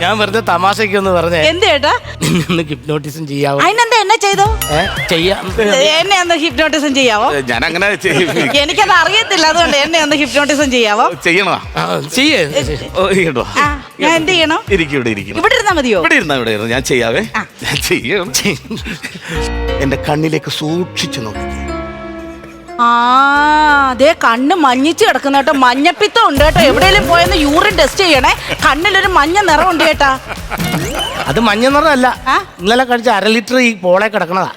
ഞാൻ വെറുതെ തമാശയ്ക്ക് ഒന്ന് പറഞ്ഞേ. എന്ത് ചേട്ടാ? നിന്നെ ഹിപ്നോട്ടിസം ചെയ്യാവോ? അതിനെന്താ എന്നെ ചെയ്തോ? ഏ? ചെയ്യാം. എന്നെ ഒന്ന് ഹിപ്നോട്ടിസം ചെയ്യാവോ? ഞാൻ അങ്ങനെ എനിക്കത് അറിയത്തില്ല അതുകൊണ്ട് എന്നെ ഒന്ന് ഹിപ്നോട്ടിസം ചെയ്യാവോ? ചെയ്യണോ? ആ, ചെയ്യേ. ഓ ആ ഞാൻ എന്ത് ചെയ്യണം? ഇരിക്കും ഇവിടെ ഇരിക്കും. ഇവിടെ ഇരുന്നാ മതിയോ? ഇവിടെ ഇരുന്നാ ഇവിടെ ഇരുന്നു. ഞാൻ ചെയ്യാവേ. ഞാൻ ചെയ്യണം. എന്റെ കണ്ണിലേക്ക് സൂക്ഷിച്ചു നോക്കി. ആ അതേ കണ്ണ് മഞ്ഞിച്ച് കിടക്കുന്ന കേട്ടോ. മഞ്ഞപ്പിത്തം ഉണ്ട് കേട്ടോ. എവിടെയെങ്കിലും പോയെന്ന് യൂറിൻ ടെസ്റ്റ് ചെയ്യണേ. കണ്ണിലൊരു മഞ്ഞ നിറം ഉണ്ട് കേട്ടാ. അത് മഞ്ഞ നിറമല്ല ഇന്നലെ കഴിച്ച അര ലിറ്റർ ഈ പോളെ കിടക്കണതാ.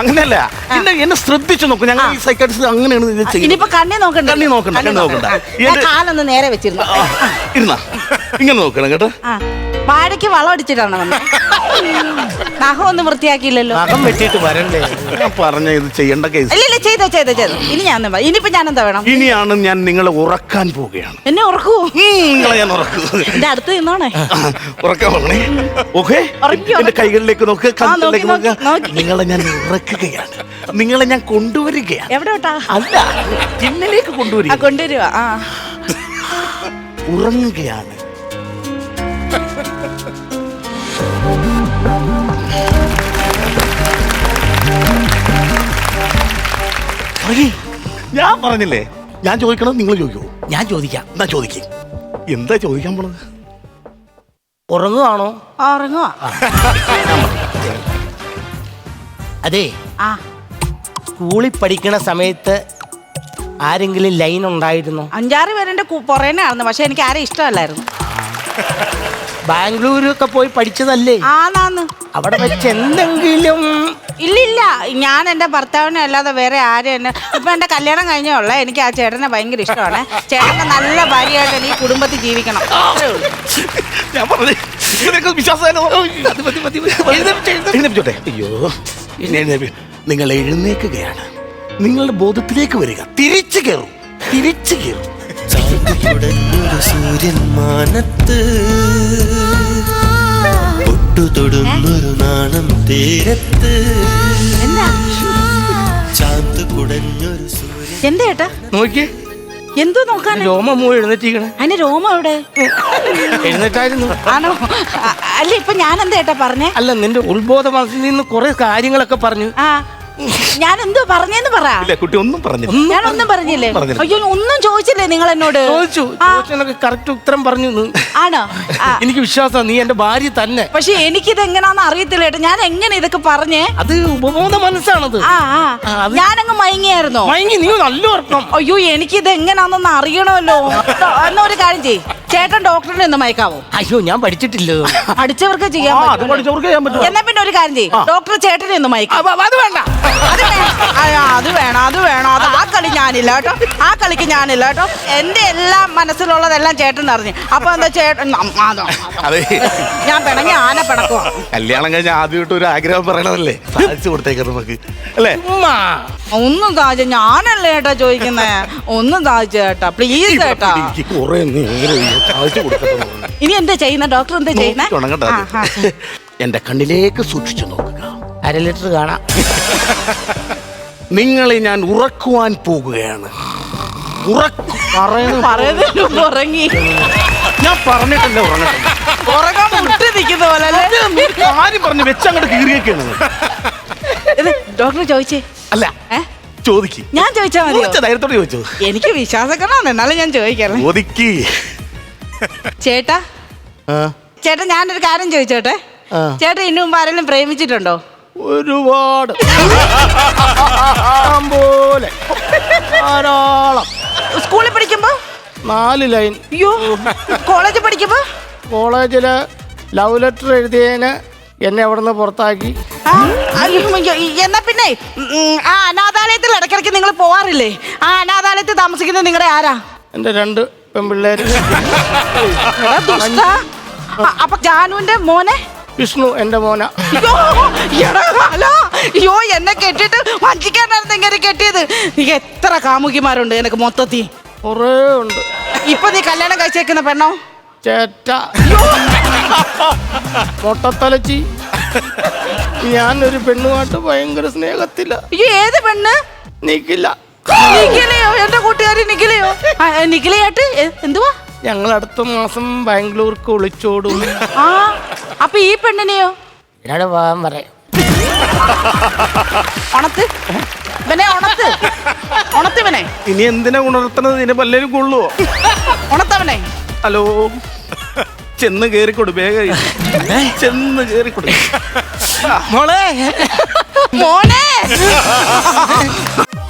അങ്ങനെയല്ല. എന്നെ എന്നെ ശ്രദ്ധിച്ചു നോക്കും. ഞങ്ങൾ ഈ സൈക്കാട്രിസ്റ്റ് അങ്ങനെയാണ് ഇനിയിപ്പോ കണ്ണി നോക്കണ്ട. കണ്ണി നോക്കണ്ട, കണ്ണി നോക്കണ്ട. കാലൊന്ന് നേരെ വെച്ചിരുന്നു. ഇരുന്നാ. ഇങ്ങനെ നോക്കണം കേട്ടോ. വാഴയ്ക്ക് വളം അടിച്ചിട്ടാണ് നഖം ഒന്നും വൃത്തിയാക്കിയില്ലല്ലോ. നഖം വെട്ടിട്ട് വരണ്ടേ? ഞാൻ പറഞ്ഞ ഇത് ചെയ്യേണ്ട കേസ് ഇല്ല ഇല്ല ചെയ്തോ ചെയ്തോ ചെയ്തോ. ഇനി ഞാൻ ഇനിയിപ്പോ ഞാൻ എന്താ വേണം? ഇനിയാണ് ഞാൻ നിങ്ങളെ ഉറക്കാൻ പോവുകയാണ്. എന്നെ ഉറക്കൂ നിങ്ങളെ ഞാൻ ഉറക്കൂ. എന്റെ അടുത്ത് നിന്നോണേ. ഉറക്കാൻ പോകണേ. ഓക്കെ? എന്റെ കൈകളിലേക്ക് നോക്ക് കണ്ണിലേക്ക് നോക്ക് നിങ്ങളെ ഞാൻ ഉറക്കുകയാണ്. നിങ്ങളെ ഞാൻ കൊണ്ടുവരികയാണ്. എവിടെ വിട്ടാ? അല്ല എന്നിലേക്ക് ആ കൊണ്ടുവരിക കൊണ്ടുവരുവാ ഉറങ്ങുകയാണ്. ഞാൻ പറഞ്ഞില്ലേ? ഞാൻ ചോദിക്കണം നിങ്ങൾ ചോദിക്കൂ? ഞാൻ ചോദിക്കാം. എന്നാ ചോദിക്കും. എന്താ ചോദിക്കാൻ പോണത്? ഉറങ്ങുവാണോ? ആ, ഉറങ്ങുവാ. അതെ ആ. സ്കൂളിൽ പഠിക്കണ സമയത്ത് ആരെങ്കിലും ലൈൻ ഉണ്ടായിരുന്നോ? അഞ്ചാറ് പേരെന്റെ പുറേനെ ആയിരുന്നു പക്ഷെ എനിക്ക് ആരെ ഇഷ്ടമല്ലായിരുന്നു. ബാംഗ്ലൂരൊക്കെ പോയി പഠിച്ചതല്ലേ? ആന്നാന്ന്. അവിടെ വെച്ച് എന്തെങ്കിലും ഇല്ലില്ല. ഞാൻ എന്റെ ഭർത്താവിനെ അല്ലാതെ വേറെ ആരും എന്നെ ഇപ്പൊ എന്റെ കല്യാണം കഴിഞ്ഞേ ഉള്ളേ. എനിക്ക് ആ ചേട്ടനെ ഭയങ്കര ഇഷ്ടമാണ്. ചേട്ടന്റെ നല്ല ഭാര്യയായിട്ട് ഈ കുടുംബത്തിൽ ജീവിക്കണം. അത്രേ ഉള്ളൂ. ഞാൻ പറഞ്ഞു നിനക്ക് വിശ്വാസമായാലോ? എഴുന്നേൽപ്പിച്ചോട്ടെ. അയ്യോ ഇനി എഴുന്നേൽപ്പി. നിങ്ങൾ എഴുന്നേക്കുകയാണ് നിങ്ങളുടെ ബോധത്തിലേക്ക് വരിക. തിരിച്ചു കയറും. തിരിച്ചു കയറും. ചാന്തുകുടഞ്ഞൊരു സൂര്യൻ മാനത്ത് പൊട്ടുതൊടുന്നൊരു നാണം തീരത്ത് എന്താ? ചാന്ത് കുടഞ്ഞൊരു സൂര്യൻ എന്താ ഏട്ടാ? നോക്കി എന്തോ നോക്കാൻ? രോമ മൂ എഴുന്നേറ്റിക്കണേ അതിന് രോമ അവിടെ എഴുന്നേറ്റായിരുന്നു. ആണോ? അല്ല ഇപ്പൊ ഞാൻ എന്താ ഏട്ടാ പറഞ്ഞേ? അല്ല നിന്റെ ഉത്ബോധ മനസ്സിൽ നിന്ന് കുറെ കാര്യങ്ങളൊക്കെ പറഞ്ഞു. ആ. ഞാൻ എന്തോ പറഞ്ഞെന്ന് പറ. ഇല്ല കുട്ടി ഒന്നും പറഞ്ഞില്ല. ഞാൻ ഒന്നും ഞാനൊന്നും പറഞ്ഞില്ലേ? പറഞ്ഞില്ല. അയ്യോ ഒന്നും ചോദിച്ചില്ലേ നിങ്ങൾ എന്നോട് ചോദിച്ചു. ആ, ചോദിച്ചതിനൊക്കെ കറക്റ്റ് ഉത്തരം പറഞ്ഞു. ആണോ? ആ, എനിക്ക് വിശ്വാസം നീ എന്റെ ഭാര്യ തന്നെ. പക്ഷെ എനിക്കിത് എങ്ങനാന്ന് അറിയത്തില്ല ഏട്ടാ ഞാൻ എങ്ങനെ ഇതൊക്കെ പറഞ്ഞേ? അത് ഉപബോധ മനസ്സാണത്. ആ ആ. ആ, അത് ഞാനങ്ങ് മയങ്ങിയായിരുന്നോ? മയങ്ങി നീ നല്ല ഉറക്കം. അയ്യോ എനിക്കിത് എങ്ങനാന്നൊന്ന് അറിയണമല്ലോ എന്നാ ഒരു കാര്യം ചെയ് ചേട്ടൻ ഡോക്ടറിനെ ഒന്ന് മയക്കാവോ? അയ്യോ ഞാൻ പഠിച്ചിട്ടില്ല പഠിച്ചവർക്ക് ചെയ്യാൻ ആ അത് പറ്റുള്ളൂ. പഠിച്ചവർക്ക് ചെയ്യാൻ പറ്റും എന്നാ പിന്നെ ഒരു കാര്യം ചെയ്യും. ഡോക്ടർ ചേട്ടനെ ഒന്ന് മയക്കാം. അത് വേണ്ട. അത് വേണം അത് വേണം അത് വേണം. അത് ആ കളി ഞാനില്ല കേട്ടോ. ആ കളിക്ക് ഞാനില്ല കേട്ടോ. എന്റെ എല്ലാം മനസ്സിലുള്ളതെല്ലാം ചേട്ടൻ അറിഞ്ഞു. അപ്പൊ എന്താ ചേട്ടൻ ഉം, അതോ, അതോ. അതെ. ഞാൻ പിണങ്ങി ആന പിണക്കോ കല്യാണം കഴിഞ്ഞ ആദ്യമായിട്ട് ഒരു ആഗ്രഹം പറയണതല്ലേ? സാധിച്ചു കൊടുത്തേക്കാം നമുക്ക്. അല്ലേ? ഉമ്മാ. ഒന്നും താജ ഞാനല്ലേ ചേട്ടാ ചോദിക്കുന്നേ? ഒന്നും താജ ചേട്ടാ പ്ലീസ് ചേട്ടാ എനിക്ക് കുറെ നേരം കൊടുക്കട്ടെ ഇനി എന്താ ചെയ്യുന്ന? ഡോക്ടർ എന്താ ചെയ്യുന്ന. എന്റെ കണ്ണിലേക്ക് സൂക്ഷിച്ചു നോക്കുക. അര ലിറ്റർ കാണാം. നിങ്ങളെ ഞാൻ ഉറക്കുവാൻ പോകുകയാണ്. ഉറക്കു ഉറങ്ങി. ഞാൻ പറഞ്ഞിട്ടല്ലേ ഉറങ്ങട്ടെ? ഉറങ്ങാൻ മുട്ടി നിൽക്കുന്ന പോലെ അല്ലേ? കാര്യം പറഞ്ഞു വെച്ചങ്ങോട്ട് കീറിയൊക്കെയാണ് ഇത് ഡോക്ടർ ചോദിച്ചേ? അല്ല ഏ? ചോദിക്ക്. ഞാൻ ചോദിച്ചാ മതിയോ? ചോദിച്ച ധൈര്യത്തോടെ ചോദിച്ചു. എനിക്ക് വിശ്വാസക്കണോന്ന് എന്നാലും ഞാൻ ചോദിക്കല്ലേ. ചോദിക്ക്. ചേട്ടാ? ചേട്ടാ ഞാനൊരു കാര്യം ചോദിച്ചോട്ടെ? ചേട്ടാ ഇന്നു മുമ്പ് ആരെങ്കിലും പ്രേമിച്ചിട്ടുണ്ടോ? ഒരുപാട്. പോലെ. ധാരാളം. സ്കൂളിൽ പഠിക്കുമ്പോ? നാല് ലൈൻ. അയ്യോ കോളേജിൽ പഠിക്കുമ്പോ? കോളേജിൽ ലവ് ലെറ്റർ എഴുതിയതിന് എന്നെ അവിടുന്ന് പുറത്താക്കി. എന്നാ പിന്നെ ആ അനാഥാലയത്തിൽ ഇടയ്ക്കിടയ്ക്ക് നിങ്ങൾ പോവാറില്ലേ? ആ അനാഥാലയത്തിൽ താമസിക്കുന്നത് നിങ്ങളുടെ ആരാ? എന്റെ രണ്ട് പെൺപിള്ളേര് എടാ ദുഷ്ടാ. അ- അപ്പൊ ജാനുവിന്റെ മോനെ? വിഷ്ണു എന്റെ മോന. അയ്യോ, എടാ കാലാ. അയ്യോ എന്നെ കെട്ടിട്ട് വഞ്ചിക്കാനായിരുന്നു ഇങ്ങനെ കെട്ടിയത്. നീ എത്ര കാമുകിമാരുണ്ട് എനിക്ക് മൊത്തത്തി. കുറേ ഉണ്ട്. ഇപ്പൊ നീ കല്യാണം കഴിച്ചേക്കുന്ന പെണ്ണോ? ചേറ്റ മൊട്ടത്തലച്ചി. ഞാനൊരു പെണ്ണുമായിട്ട് ഭയങ്കര സ്നേഹത്തില്ല അയ്യോ ഏത് പെണ്ണ്? നീക്കില്ല നിഖിലയോ? എന്റെ കൂട്ടുകാരി നിഖിലയോ? നിഖിലയായിട്ട് എന്തുവാ? ഞങ്ങൾ അടുത്ത മാസം ബാംഗ്ലൂർക്ക് ഒളിച്ചോടും. ആ അപ്പൊ ഈ പെണ്ണിനെയോ? എന്നോട് പോകാൻ പറയാം. ഉണത്ത്? ഇവനെ ഉണത്ത്. ഉണത്തിവനെ ഇനി എന്തിനാ ഉണർത്തണത് ഇനി പല്ലേലും കൊള്ളുവോ? ഉണത്തവനെ. ഹലോ? ചെന്ന് കേറിക്കൊടു വേഗം. ചെന്ന് കേറിക്കൊടു. മോളെ. മോനെ.